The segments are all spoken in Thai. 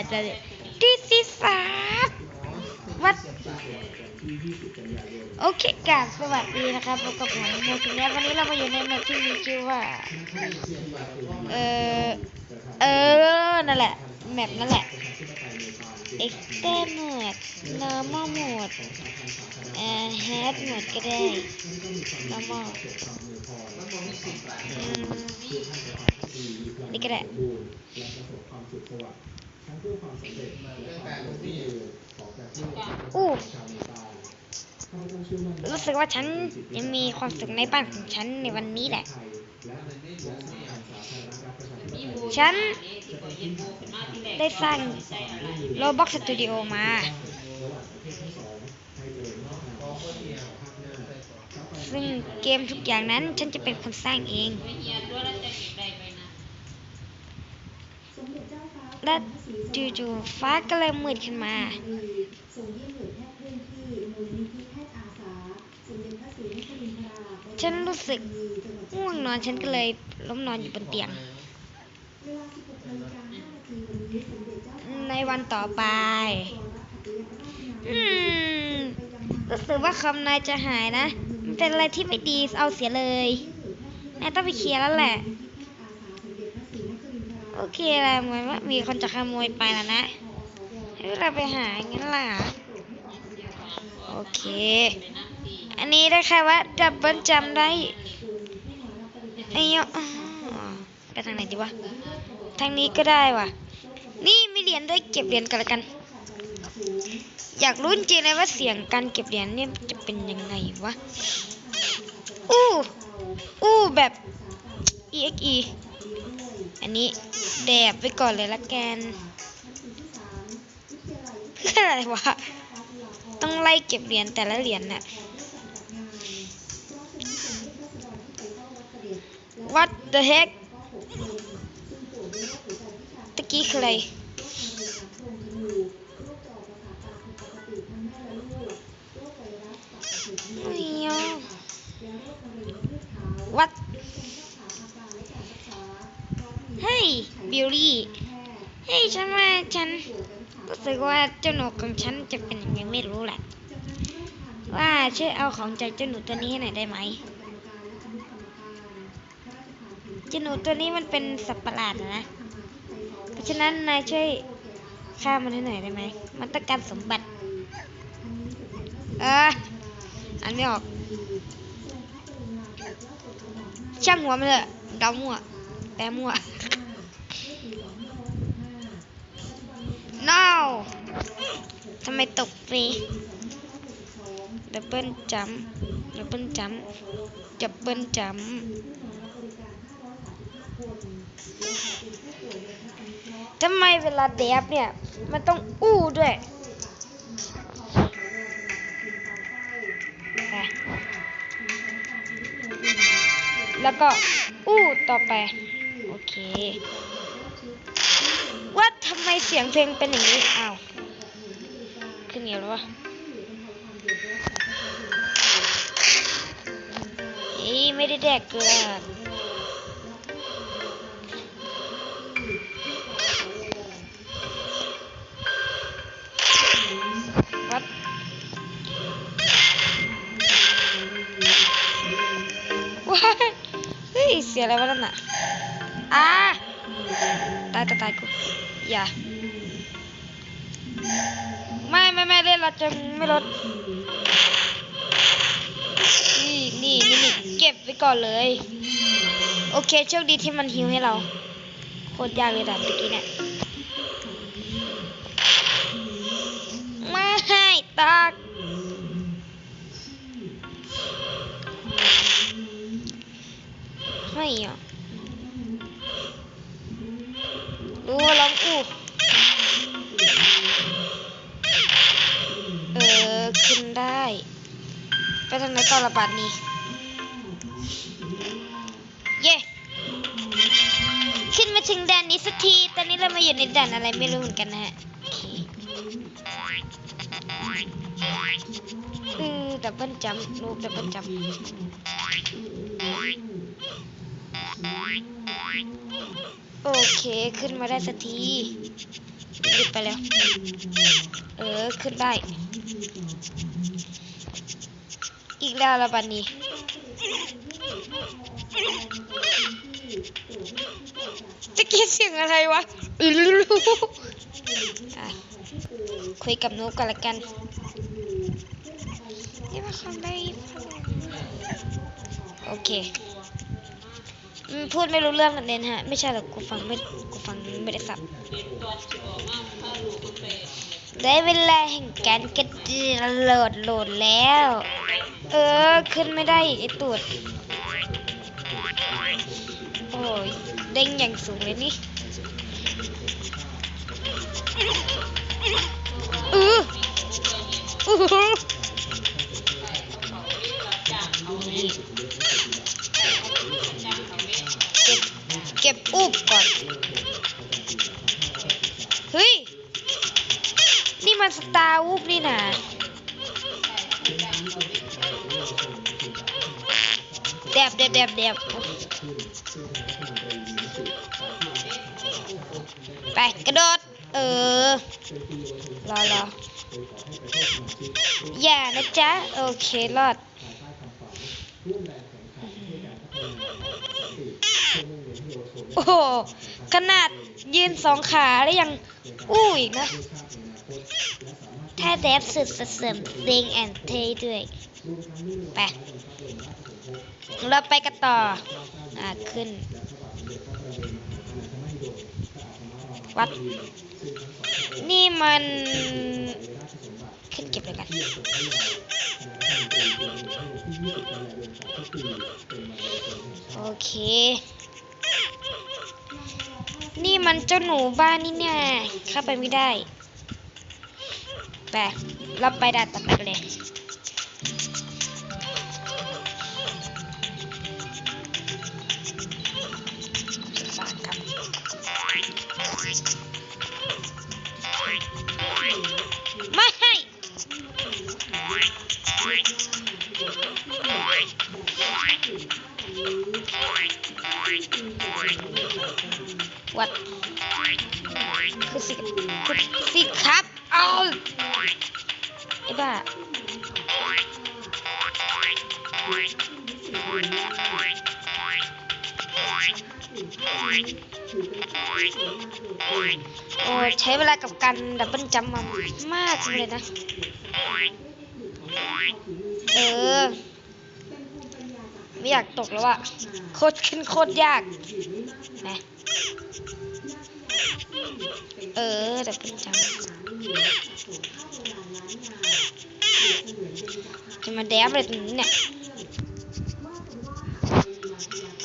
ดียบเดียบเดียบที่ที่สาวัดโอเคกราบสวัสดีนะครับพบกับผมโมถึงแล้วันนี้เรามาอยู่ในแมปที่มีชื่อว่า เออเออ นั่นแหละ แมปนั่นแหละ extend mode normal mode เอ่อ hard mode ก็ได้ normal อืมนี่ก็ได้ อู้รู้สึกว่าฉันยังมีความสุขในบ้านของฉันในวันนี้แหละ ฉันได้สร้าง Roblox Studio มา ซึ่งเกมทุกอย่างนั้นฉันจะเป็นคนสร้างเอง และจู่ๆฟ้าก็เลยมืดขึ้นมา ฉันรู้สึกง่วงนอนฉันก็เลยล้มนอนอยู่บนเตียง ในวันต่อไปอรู้สึกว่าคำนายจะหายนะ มันเป็นอะไรที่ไม่ดีเอาเสียเลยนายต้องไปเคลียร์แล้วแหละ โอเคและเหมือนว่ามีคนจะขโมยไปแล้วนะให้เราไปหางั้นล่ะโอเค อันนี้ได้ค่ะว่าดับเบิลจำได้ไอ้ยะอ๋อไปทางไหนดีวะ ทางนี้ก็ได้วะนี่มีเหรียญด้วยเก็บเหรียญกันละกัน อยากรู้จริงเลยว่าเสียงการเก็บเหรียญเนี่ยจะเป็นยังไงวะ อู้ อู้แบบ exe อันนี้แดบไปก่อนเลยละกันออะไรวะ ต้องไล่เก็บเหรียญแต่ละเหรียญน่ะ What the heck ตะกี้คืออะไรไม่ ยอม What เฮ้ยบิลลี่เฮ้ยฉันว่าฉันรู้สึกว่าเจ้าหนูของฉันจะเป็นยังไงไม่รู้แหละ ว่าช่วยเอาของจากเจ้าหนูตัวนี้ให้หน่อยได้ไหมเจ้าหนูตัวนี้มันเป็นสัตว์ประหลาดนะเพราะฉะนั้นนายช่วยฆ่ามันให้หน่อยได้ไหมมันต้องการสมบัติ เอออันไม่ออก ช่างหัวมันเถอะเดามั่วแปลมั่ว no ทำไมตกฟรีดับเบิลจัมดับเบิลจัมดับเบิลจัมทำไมเวลาแดบเนี่ย มันต้องอู้ด้วยแล้วก็อู้ต่อไป โอเค ว่าทำไมเสียงเพลงเป็นอย่างนี้ อ้าวขึ้นเหนียวแล้ววะเอ้ยไม่ได้แดกเกลือวัดว้ายเฮ้ยเสียอะไรวะนั่นน่ะอ่าตายตายตายกู อย่า ไม่ไม่ไม่เล่นเราจะไม่ลดนี่นี่นี่นี่เก็บไว้ก่อนเลย โอเคโชคดีที่มันฮิวให้เรา โคตรยากเลยด่านเมื่อกี้เนี่ยไม่ให้ตากไม่อะ ดูลองอู้เออขึ้นได้ ไปทางไหนต่อระบาดนี้ เย่ขึ้นมาถึงแดนนี้สักที ตอนนี้เรามาอยู่ในแดนอะไรไม่รู้เหมือนกันนะฮะโอเคเออดับเบิลจัมป์ลูกดับเบิลจัมป์ โอเคขึ้นมาได้สักทีหยุดไปแล้ว เออขึ้นได้ อีกแล้วละบันนี้จะกินเสียงอะไรวะอือลูคุยกับนุกกันละกันนี่ว่าเขาได้โอเค พูดไม่รู้เรื่องกันเน้นฮะ ไม่ใช่หรอกกูฟังไม่กูฟังไม่ได้สับได้เวลาแห่งการกระโดดโหลดแล้ว เออ ขึ้นไม่ได้อีกไอตูดโอ้ยเด้งอย่างสูงเลยนี่เอออือ ก็บอุบก่อน เฮ้ย นี่มันสตาร์วูบนี่นะแดบแดบแดบแดบไปกระโดด เออ รอรออย่านะจ๊ะ โอเค รอด โอ้โหขนาดยืนสองขาแล้วยังอู้อีกนะ ถ้าแดฟสุดเสริมเด้งแอนเทด้วย ไป เราไปกันต่อ อ่า ขึ้น วัด นี่มัน ขึ้นเก็บเลยกันโอเค นี่มันเจ้าหนูบ้านนี่เนี่ยเข้าไปไม่ได้ ไป เราไปด่านต่อไปกันเลย วัดคือสิคือสิครับเอาไอ้บ้าโอ้ยใช้เวลากับการดับเบิลจัมป์มามากจังเลยนะ เออ ไม่อยากตกแล้วอะโคตรขึ้นโคตรยากนะเออดับเบิลจัมป์จะมาแดบอะไรตรงนี้เนี่ย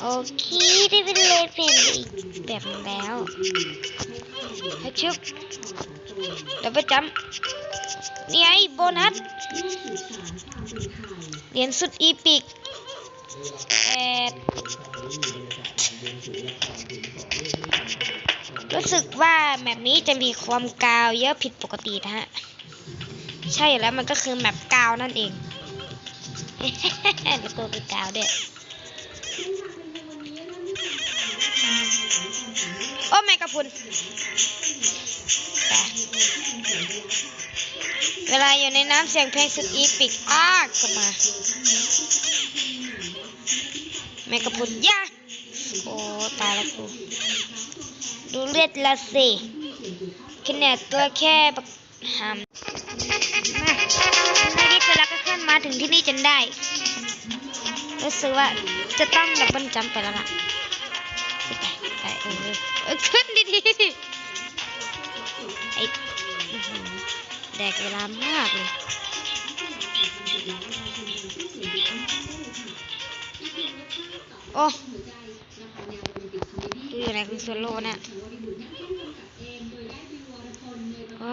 โอเคได้เป็นเลเพนอีกแบบนึงแล้วให้ชุบดับเบิลจัมนี่ไงโบนัสเหรียญสุดอีปิก แอดรู้สึกว่าแมปนี้จะมีความกาวเยอะผิดปกตินะฮะ ใช่แล้วมันก็คือแมปกาวนั่นเองแล้วก็คือกาวเด้วยโอ้แมงกะพุนเวลาอยู่ในน้ำเสียงเพลงสุดอีปิกอ้ากกมา แมงกะพุนย่าโอ้ตายแล้วกูดูเลือดละสิขนาดตัวแค่บักหามมาในที่สุดเราก็ขึ้นมาถึงที่นี่จนได้รู้สึกว่าจะต้องดับเบิลจัมป์ไปแล้วล่ะไปไปเออขึ้นดีๆสิไอแดกเวลามากเลย โอ้ดูอยู่ไหนคุณโซโล่น่ะโอ้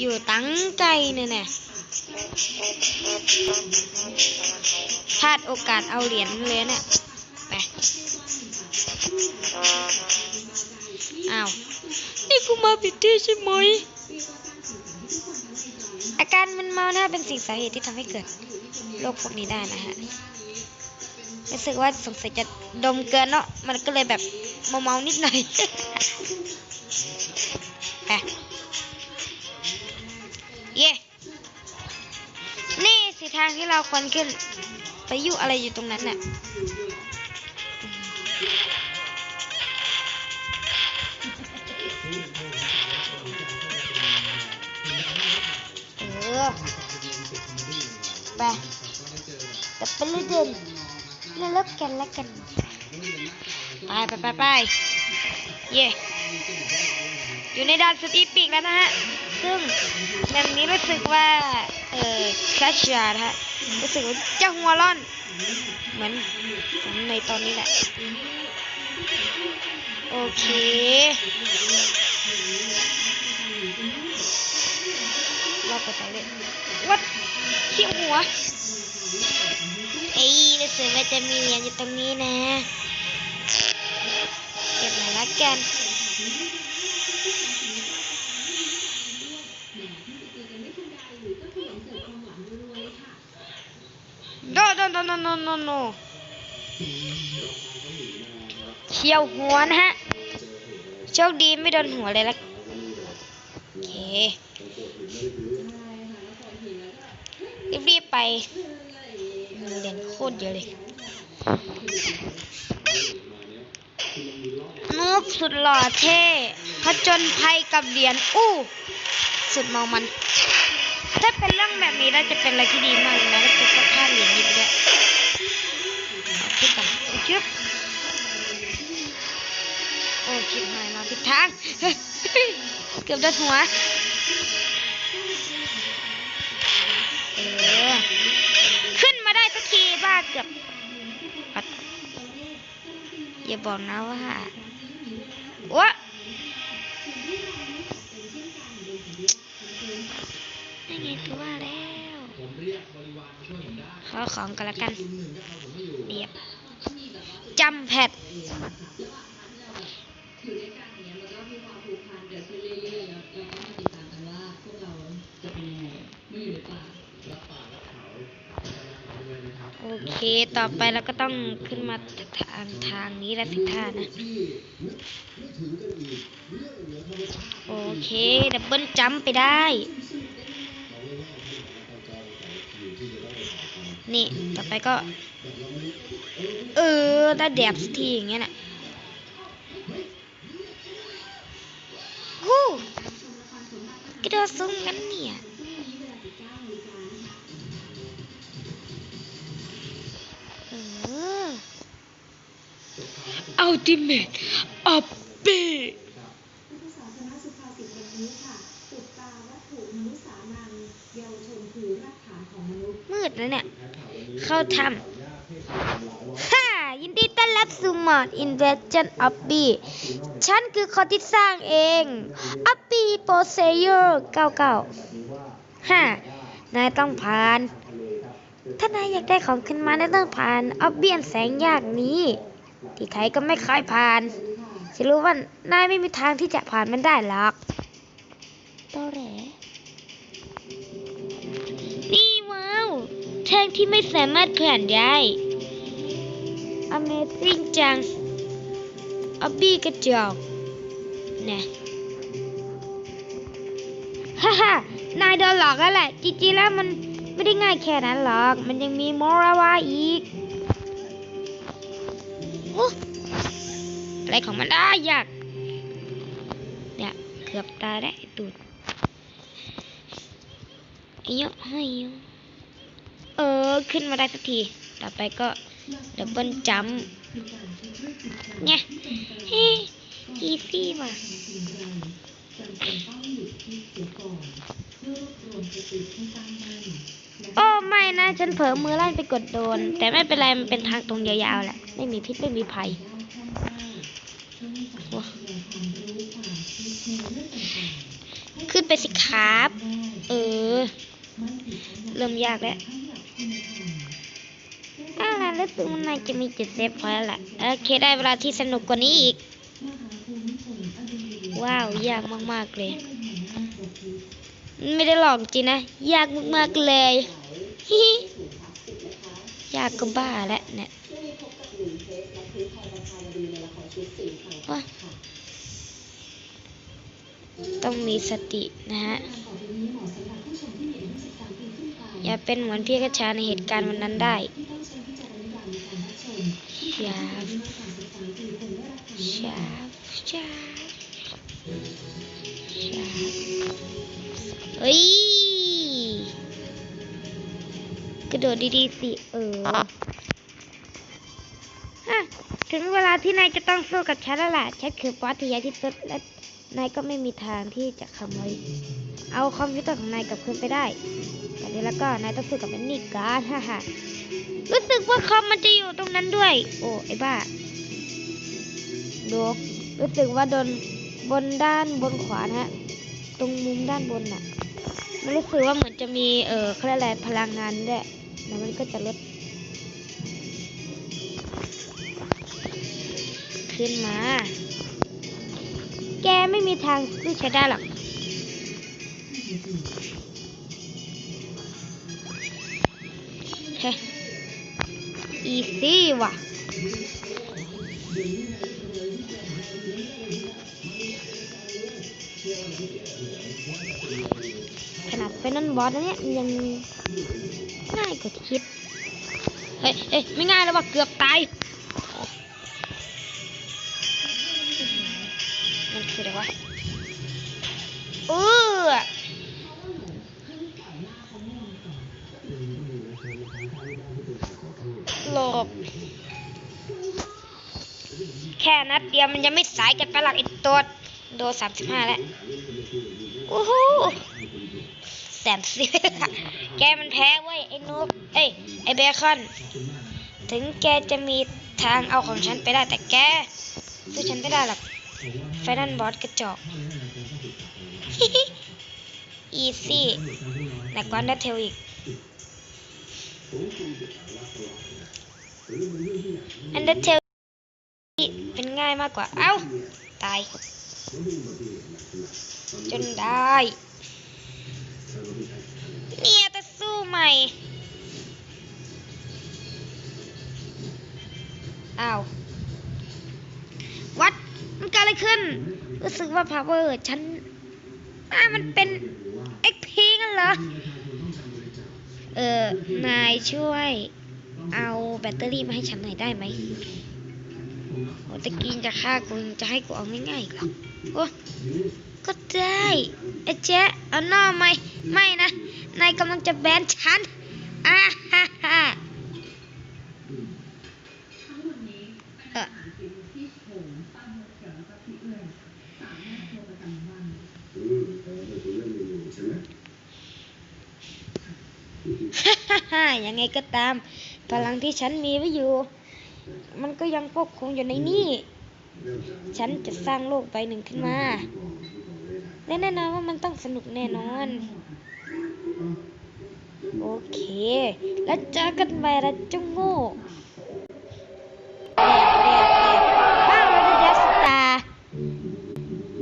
อยู่ตั้งใจเนี่ยเนี่ยพลาดโอกาสเอาเหรียญเลยเนี่ยไปอ้าว นี่กูมาผิดที่ใช่ไหม อาการมึนเมาน่าเป็นสิ่งสาเหตุที่ทำให้เกิดโรคพวกนี้ได้นะฮะรู้สึกว่าสงสัยจะดมเกินเนาะมันก็เลยแบบเมาๆนิดหน่อยไปเย่นี่สิทางที่เราควรขึ้น ไปอยู่อะไรอยู่ตรงนั้นน่ะ ไปล่นเดินเล่นเลิกกันแล้วกัน ไปไปไปไปเย่อยู่ในด่านสตีปีกแล้วนะฮะ ซึ่งแบบนี้รู้สึกว่า เออแคชชาร์นะฮะ รู้สึกว่าจะหัวร้อน เหมือนผมในตอนนี้แหละ โอเคเราไปใส่เลยวัดขี้หัว เอ้ยรู้สึกว่าจะมีเหรียญอยู่ตรงนี้นะ เก็บหน่อยละกันโดโดโดโนโนโนโนเฉียวหัวนะฮะโชคดีไม่โดนหัวเลยละโอเครีบๆไป เหรียญโคตรเยอะเลยนูบสุดหล่อเท่ผจญภัยกับเหรียญอู้ สุดเมามัน ถ้าเป็นเรื่องแบบนี้น่าจะเป็นอะไรที่ดีมากเลยนะถ้าเป็นผ้าเหรียญนี้ไปด้วยขึ้นไปชึบโอ้ชิบหายมาผิดทาง เกือบโดนหัว กือบปัดอย่าบอกนะว่าว้าได้ไงคือว่าแล้วขอของกันละกันเรียบจำแพทโอเค ต่อไปเราก็ต้องขึ้นมาทางทางนี้แล้วสิท่านะ โอเค ดับเบิลจัมไปได้ นี่ ต่อไปก็ เออ ได้แดบสักทีอย่างเงี้ยน่ะฮู้กระโดดสูงกันเนี่ย Ultimate of B มืดแล้วเนี่ย เข้าทำฮ่า ยินดีต้อนรับสู่มอด Invasion of B ฉันคือคนที่สร้างเอง o b b p o s e y e r 99ฮ่านายต้องผ่าน ถ้านายอยากได้ของขึ้นมานายต้องผ่านออบเบียนแสงยากนี้ ที่ใครก็ไม่เคยผ่าน ฉันรู้ว่านายไม่มีทางที่จะผ่านมันได้หรอกโตแหลนี่ว้าวทางที่ไม่สามารถผ่านได้ Amazing จังออบบี้กระจอกนะฮ่าฮ่านายโดนหลอกแล้วแหละ จริงๆแล้วมันไม่ได้ง่ายแค่นั้นหรอก มันยังมีมอราวาอีก อะไรของมันได้ยากเนี่ยเกือบตายแล้วอ้ตูดไอ้ยะให้ยะเออ ขึ้นมาได้สักที ต่อไปก็ดับเบิลจัมเนี่ยเฮ้อีซี่ว่ะโอ้ไม่นะ ฉันเผลอมือลั่นไปกดโดน แต่ไม่เป็นไร มันเป็นทางตรงยาวๆแหละ ไม่มีพิษไม่มีภัย ไปสิครับ เออ เริ่มยากแล้วอะไรรู้สึกมันน่าจะมีจุดเซฟพอยต์แล้วล่ะโอเคได้เวลาที่สนุกกว่านี้อีก ว้าวยากมากๆเลย ไม่ได้หลอกจริงนะ ยากมากๆเลยฮิยากก็บ้าแล้วเนี่ย ต้องมีสตินะฮะ อย่าเป็นเหมือนพี่กระชาในเหตุการณ์วันนั้นได้ ชาบชาบชาบชาบเฮ้ย กระโดดดีๆสิ เออฮะถึงเวลาที่นายจะต้องสู้กับฉันแล้วล่ะ ฉันคือบอสที่ใหญ่ที่สุดและ นายก็ไม่มีทางที่จะขโมยเอาคอมพิวเตอร์ของนายกลับคืนไปได้แต่นี้แล้วก็นายต้องสู้กับแอนนี่การฮ่าฮ่ารู้สึกว่าคอมมันจะอยู่ตรงนั้นด้วย โอ้ไอ้บ้าดูรู้สึกว่าโดนบนด้านบนขวานะฮะตรงมุมด้านบนน่ะ มันรู้สึกว่าเหมือนจะมีเออเขาเรียกอะไรพลังงานด้วยแล้วมันก็จะลดขึ้นมา แกไม่มีทางสู้ใช้ได้หรอกเฮ้อีซี่ว่ะขนาดเป็นนั่นบอสนะเนี่ยยังง่ายกว่าที่คิด เฮ้ยเฮ้ยไม่ง่ายแล้วว่ะเกือบตาย นัดเดียวมันยังไม่สายกันไปหลักอีกตัวโดสามสิบห้าแล้วโอ้โหแสนสิบแกมันแพ้เว้ยไอ้นุ๊กเอ้ยไอ้เบคอน ถึงแกจะมีทางเอาของฉันไปได้แต่แกสู้ฉันไม่ได้หรอกไฟนันบอสกระจอกอีซี่หนักกว่าอันเดอร์เทลอีก อันเดเทล เป็นง่ายมากกว่า เอ้า ตาย จนได้ เนี่ยจะสู้ใหม่ อ้าว วัด มันเกิดอะไรขึ้น รู้สึกว่า power ฉันอ่ามันเป็น XP กันเหรอ เออ นายช่วยเอาแบตเตอรี่มาให้ฉันหน่อยได้ไหม ตะกี้จะฆ่ากูจะให้กูเอาง่ายๆกเหรอโอ้ก็ได้ไอ้เจ๊เอาหน้าไหมไม่นะนายกำลังจะแบนฉันอ่าฮ่าฮ่าฮ่าฮ่ายังไงก็ตาม พลังที่ฉันมีไว้อยู่ มันก็ยังควบคุมอยู่ในนี่ ฉันจะสร้างโลกใบหนึ่งขึ้นมาและแน่นอนว่ามันต้องสนุกแน่นอน โอเค แล้วเจอกันใหม่ละจุงโง่แดกแดกแดกว้าเราได้เดสตาร์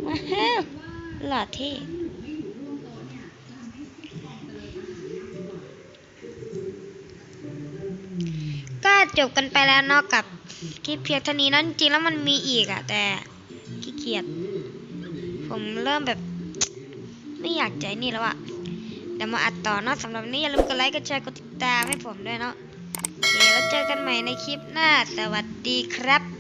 ว้าวหล่อเท่ จบกันไปแล้วเนอกกับคลิปเพียงเท่านี้นะจริงแล้วมันมีอีกอะแต่ขี้เกียจผมเริ่มแบบไม่อยากใจนี่แล้วอะเดี๋ยวมาอัดต่อเนาะสำหรับนนี้อย่าลืมกดไลค์กดแชร์กดติดตามให้ผมด้วยเนาะโอเคแล้วเจอกันใหม่ในคลิปหน้า สวัสดีครับ